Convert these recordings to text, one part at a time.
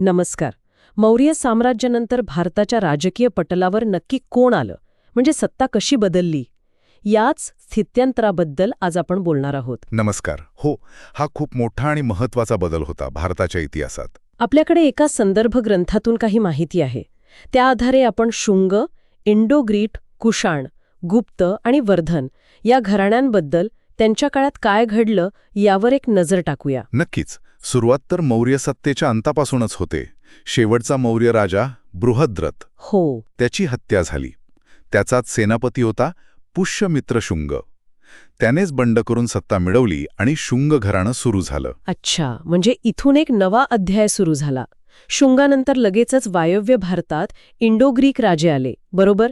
नमस्कार. मौर्य साम्राज्यानंतर भारताच्या राजकीय पटलावर नक्की कोण आलं? म्हणजे सत्ता कशी बदलली? याच स्थित्यंतराबद्दल आज आपण बोलणार आहोत. नमस्कार. हो हा खूप मोठा आणि महत्त्वाचा बदल होता भारताच्या इतिहासात. आपल्याकडे एका संदर्भ ग्रंथातून काही माहिती आहे. त्या आधारे आपण शुंग इंडो ग्रीट कुशाण गुप्त आणि वर्धन या घराण्यांबद्दल त्यांच्या काळात काय घडलं यावर एक नजर टाकूया. नक्कीच. सुरुवात तर मौर्य सत्तेच्या अंतापासूनच होते. शेवटचा मौर्य राजा बृहद्रथ. हो. त्याची हत्या झाली. त्याचाच सेनापती होता पुष्यमित्र शुंग. त्यानेच बंड करून सत्ता मिळवली आणि शुंग घराणं सुरू झालं. अच्छा. म्हणजे इथून एक नवा अध्याय सुरू झाला. शुंगानंतर लगेचच वायव्य भारतात इंडो ग्रीक राजे आले. बरोबर?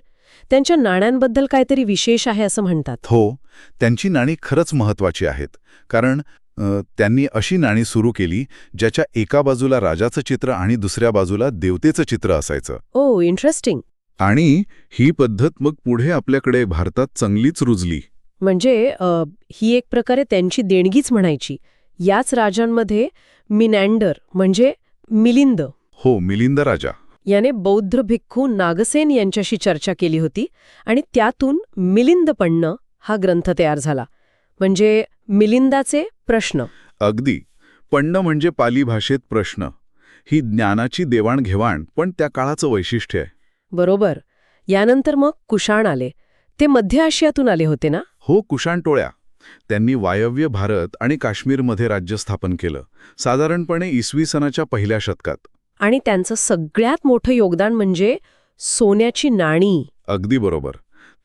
त्यांच्या नाण्यांबद्दल काहीतरी विशेष आहे असं म्हणतात. हो त्यांची नाणी खरंच महत्वाची आहेत. कारण त्यांनी अशी नाणी सुरू केली ज्याच्या एका बाजूला राजाचं चित्र आणि दुसऱ्या बाजूला देवतेचं चित्र असायचं. ओ इंटरेस्टिंग आणि ही पद्धत मग पुढे आपल्याकडे भारतात चांगलीच रुजली. म्हणजे ही एक प्रकारे त्यांची देणगीच म्हणायची. याच राजांमध्ये मिनॅन्डर म्हणजे मिलिंद. हो मिलिंद राजा. याने बौद्ध भिक्खू नागसेन यांच्याशी चर्चा केली होती आणि त्यातून मिलिंद पडणं हा ग्रंथ तयार झाला. म्हणजे मिलिंदाचे प्रश्न. अगदी. पण्ण म्हणजे पाली भाषेत प्रश्न. ही ज्ञानाची देवाणघेवाण पण त्या काळाचं वैशिष्ट्य आहे. बरोबर. यानंतर मग कुशाण आले. ते मध्य आशियातून आले होते ना? हो कुशाण टोळ्या. त्यांनी वायव्य भारत आणि काश्मीरमध्ये राज्य स्थापन केलं. साधारणपणे इसवी सनाच्या पहिल्या शतकात. आणि त्यांचं सगळ्यात मोठं योगदान म्हणजे सोन्याची नाणी. अगदी बरोबर.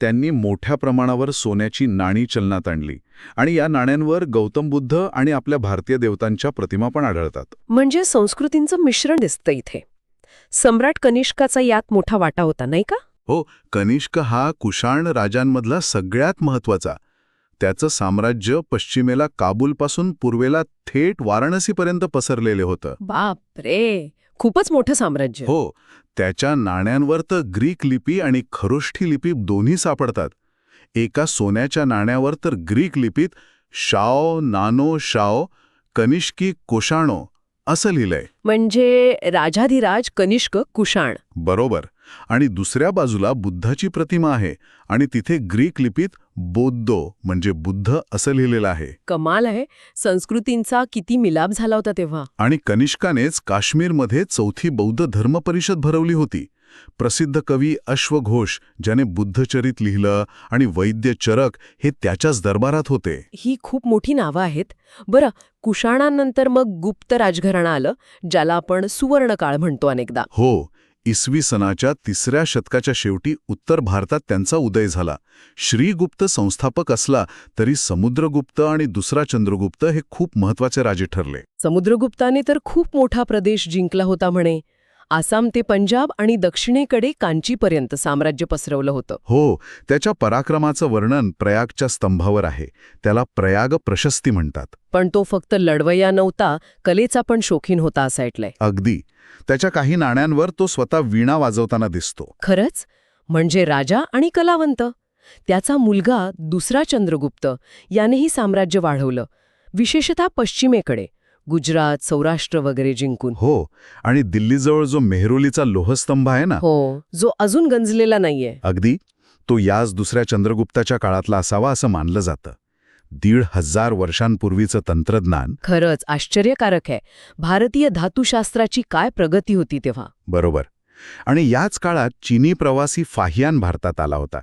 त्यांनी मोठ्या प्रमाणावर सोन्याची नाणी चलनात आणली आणि या नाण्यांवर गौतम बुद्ध आणि आपल्या भारतीय देवतांच्या प्रतिमा पण आढळतात. म्हणजे संस्कृतींचं मिश्रण दिसतं इथे. सम्राट कनिष्काचा यात मोठा वाटा होता नाही का? हो कनिष्क हा कुशाण राजांमधला सगळ्यात महत्त्वाचा त्याचं साम्राज्य पश्चिमेला काबूलपासून पूर्वेला थेट वाराणसीपर्यंत पसरलेले होतं. बाप रे खूपच मोठं साम्राज्य. हो त्याच्या नाण्यांवर तर ग्रीक लिपी आणि खरोष्ठी लिपी दोन्ही सापडतात. एका सोन्याच्या नाण्यावर तर ग्रीक लिपीत शाओ नानो शाओ कनिष्की कोशाणो असं लिहिलंय. म्हणजे राजाधिराज कनिष्क कुशाण बरोबर. आणि दुसऱ्या बाजूला बुद्धाची प्रतिमा आहे आणि तिथे ग्रीक लिपीत बोद्धो म्हणजे बुद्ध असं लिहिलेलं आहे. कमाल आहे. संस्कृतींचा किती मिलाप झाला होता तेव्हा. आणि कनिष्कानेच काश्मीरमध्ये चौथी बौद्ध धर्म परिषद भरवली होती. प्रसिद्ध कवी अश्वघोष ज्याने बुद्धचरित लिहिलं आणि वैद्य चरक हे त्याच्याच दरबारात होते. ही खूप मोठी नावं आहेत. बरं कुशाणानंतर मग गुप्त राजघराणं आलं ज्याला आपण सुवर्णकाळ म्हणतो अनेकदा. हो इसवी सनाच्या तिसऱ्या शतकाच्या शेवटी उत्तर भारतात त्यांचा उदय झाला. श्रीगुप्त संस्थापक असला तरी समुद्रगुप्त आणि दुसरा चंद्रगुप्त हे खूप महत्त्वाचे राजे ठरले. समुद्रगुप्ताने तर खूप मोठा प्रदेश जिंकला होता म्हणे. आसाम ते पंजाब आणि दक्षिणेकडे कांचीपर्यंत साम्राज्य पसरवलं होतं. हो त्याच्या पराक्रमाचं वर्णन प्रयागच्या स्तंभावर आहे. त्याला प्रयाग प्रशस्ती म्हणतात. पण तो फक्त लढवय्या नव्हता कलेचा पण शौकीन होता असं ऐकलंय. अगदी. त्याच्या काही नाण्यांवर तो स्वतः वीणा वाजवताना दिसतो. खरंच? म्हणजे राजा आणि कलावंत? त्याचा मुलगा दुसरा चंद्रगुप्त यानेही साम्राज्य वाढवलं. विशेषतः पश्चिमेकडे. गुजरात सौराष्ट्र वगैरे जिंकून. हो आणि दिल्लीजवळ जो मेहरोलीचा लोहस्तंभ आहे ना? हो जो अजून गंजलेला नाहीये. अगदी तो याच दुसऱ्या चंद्रगुप्ताच्या काळातला असावा असं मानलं जातं. दीड हजार वर्षांपूर्वीचं तंत्रज्ञान. खरंच आश्चर्यकारक आहे. भारतीय धातुशास्त्राची काय प्रगती होती तेव्हा? बरोबर. आणि याच काळात चीनी प्रवासी फाहियान भारतात आला होता.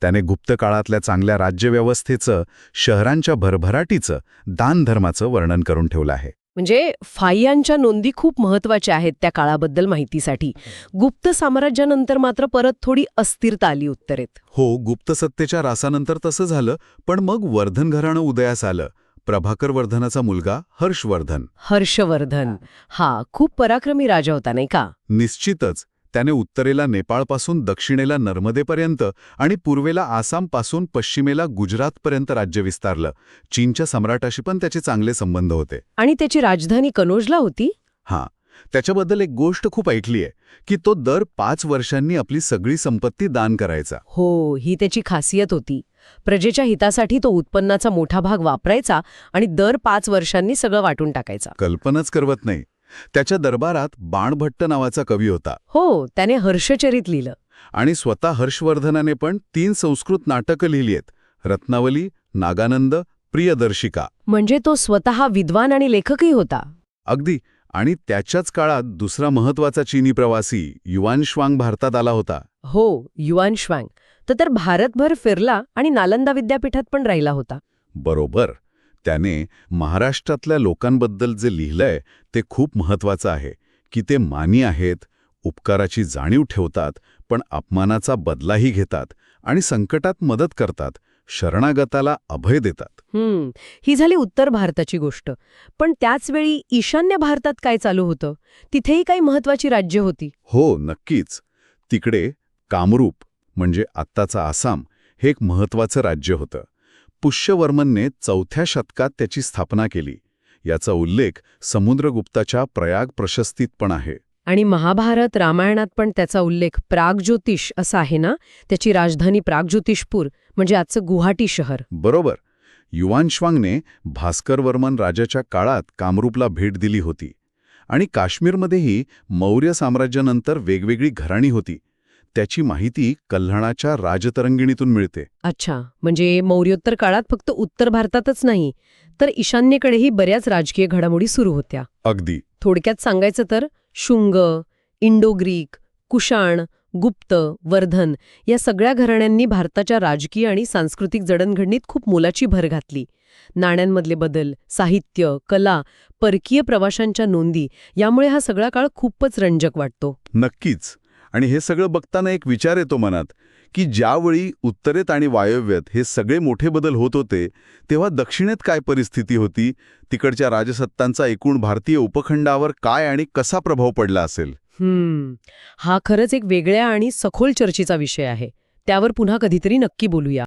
त्याने गुप्त काळातल्या चांगल्या राज्यव्यवस्थेचं शहरांच्या भरभराटीचं दानधर्माचं वर्णन करून ठेवलं आहे. म्हणजे फायांच्या नोंदी खूप महत्त्वाच्या आहेत त्या काळाबद्दल माहितीसाठी. गुप्त साम्राज्यानंतर मात्र परत थोडी अस्थिरता आली उत्तरेत. हो गुप्तसत्तेच्या रासानंतर तसं झालं पण मग वर्धन घराणं उदयास आलं. प्रभाकर वर्धनाचा मुलगा हर्षवर्धन. हर्षवर्धन. हा खूप पराक्रमी राजा होता नाही का? निश्चितच. त्याने उत्तरेला नेपाळपासून दक्षिणेला नर्मदेपर्यंत आणि पूर्वेला आसामपासून पश्चिमेला गुजरातपर्यंत राज्य विस्तारलं. चीनच्या सम्राटाशी पण त्याचे चांगले संबंध होते. आणि त्याची राजधानी कनोजला होती? हां. त्याच्याबद्दल एक गोष्ट खूप ऐकली आहे की तो दर पाच वर्षांनी आपली सगळी संपत्ती दान करायचा. हो ही त्याची खासियत होती. प्रजेच्या हितासाठी तो उत्पन्नाचा मोठा भाग वापरायचा आणि दर पाच वर्षांनी सगळं वाटून टाकायचा. कल्पनाच करवत नाही. त्याच्या दरबारात बाणभट्ट नावाचा कवी होता. हो त्याने हर्षचरित लिहिलं. आणि स्वतः हर्षवर्धनाने पण तीन संस्कृत नाटकं लिहिली आहेत. रत्नावली नागानंद प्रियदर्शिका. म्हणजे तो स्वतः विद्वान आणि लेखकही होता. अगदी. आणि त्याच्याच काळात दुसरा महत्त्वाचा चीनी प्रवासी युवान श्वांग भारतात आला होता. हो युआन श्वँग. तर भारतभर फिरला आणि नालंदा विद्यापीठात पण राहिला होता. बरोबर. त्याने महाराष्ट्रातल्या लोकांबद्दल जे लिहिलंय ते खूप महत्वाचं आहे की ते मानी आहेत उपकाराची जाणीव ठेवतात पण अपमानाचा बदलाही घेतात आणि संकटात मदत करतात शरणागताला अभय देतात. हम्म ही झाली उत्तर भारताची गोष्ट. पण त्याचवेळी ईशान्य भारतात काय चालू होतं? तिथेही काही महत्वाची राज्य होती. हो नक्कीच. तिकडे कामरूप म्हणजे आत्ताचा आसाम हे एक महत्वाचं राज्य होतं. पुष्यवर्मनने चौथ्या शतकात त्याची स्थापना केली. याचा उल्लेख समुद्रगुप्ताच्या प्रयाग प्रशस्तीत पण आहे. आणि महाभारत रामायणात पण त्याचा उल्लेख प्रागज्योतिष असा आहे ना? त्याची राजधानी प्रागज्योतिषपूर म्हणजे आजचं गुवाहाटी शहर. बरोबर. युवान श्वांगने भास्करवर्मन राजाच्या काळात कामरूपला भेट दिली होती. आणि काश्मीरमध्येही मौर्य साम्राज्यानंतर वेगवेगळी घराणी होती. त्याची माहिती कल्हणाच्या राजतरंगिणीतून मिळते. अच्छा म्हणजे मौर्योत्तर काळात फक्त उत्तर भारतातच नाही तर ईशान्येकडेही बऱ्याच राजकीय घडामोडी सुरू होत्या. अगदी. थोडक्यात सांगायचं तर शुंग इंडो ग्रीक कुशाण गुप्त वर्धन या सगळ्या घराण्यांनी भारताच्या राजकीय आणि सांस्कृतिक जडणघडणीत खूप मोलाची भर घातली. नाण्यांमधले बदल साहित्य कला परकीय प्रवाशांच्या नोंदी यामुळे हा सगळा काळ खूपच रंजक वाटतो. नक्कीच. आणि हे सगळं बघताना एक विचार येतो मनात की ज्यावेळी उत्तरेत आणि वायव्यात हे सगळे मोठे बदल होत होते तेव्हा दक्षिणेत काय परिस्थिती होती? तिकडच्या राजसत्तांचा एकूण भारतीय उपखंडावर काय आणि कसा प्रभाव पडला असेल? हम्म. हा खरंच एक वेगळ्या आणि सखोल चर्चेचा विषय आहे. त्यावर पुन्हा कधीतरी नक्की बोलूया.